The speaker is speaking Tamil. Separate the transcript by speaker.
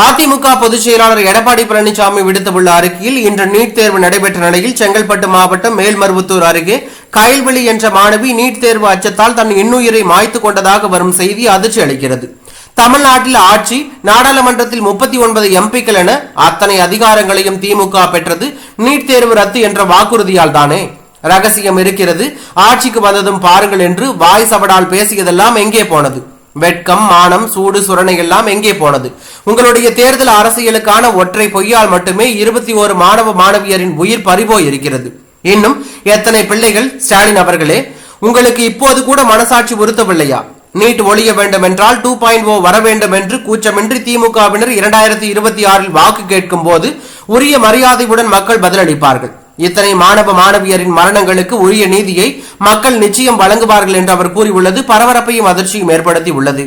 Speaker 1: அதிமுக பொதுச் செயலாளர் எடப்பாடி பழனிசாமி விடுத்துள்ள அறிக்கையில் இன்று நீட் தேர்வு நடைபெற்ற நிலையில் செங்கல்பட்டு மாவட்டம் மேல்மருவத்தூர் அருகே கயல்வெளி என்ற மாணவி நீட் தேர்வு அச்சத்தால் தன் இன்னுயிரை மாய்த்து கொண்டதாக வரும் செய்தி அதிர்ச்சி அளிக்கிறது. தமிழ்நாட்டில் ஆட்சி நாடாளுமன்றத்தில் முப்பத்தி ஒன்பது எம்பிக்கள் என அத்தனை அதிகாரங்களையும் திமுக பெற்றது நீட் தேர்வு ரத்து என்ற வாக்குறுதியால் தானே. ரகசியம் இருக்கிறது. ஆட்சிக்கு வந்ததும் பாருங்கள் என்று வாய் சவடால் பேசியதெல்லாம் எங்கே போனது? வெட்கம் மானம் சூடு சுரணை எல்லாம் எங்கே போனது? உங்களுடைய தேர்தல் அரசியலுக்கான ஒற்றை பொய்யால் மட்டுமே இருபத்தி ஓரு மாணவ மாணவியரின் உயிர் பறிபோய் இருக்கிறது இன்னும் எத்தனை பிள்ளைகள்? ஸ்டாலின் அவர்களே உங்களுக்கு இப்போது கூட மனசாட்சி உறுத்தவில்லையா நீட் ஒழிய வேண்டும் என்றால் டூ பாயிண்ட் ஓ oh வர வேண்டும் என்று கூச்சமின்றி திமுகவினர் இரண்டாயிரத்தி இருபத்தி ஆறில் வாக்கு கேட்கும் போது உரிய மரியாதையுடன் மக்கள் பதிலளிப்பார்கள். இத்தனை மாணவ மாணவியரின் மரணங்களுக்கு உரிய நீதியை மக்கள் நிச்சயம் வழங்குவார்கள் என்று அவர் கூறியுள்ளது. பரபரப்பையும் அதிர்ச்சியும் ஏற்படுத்தி உள்ளது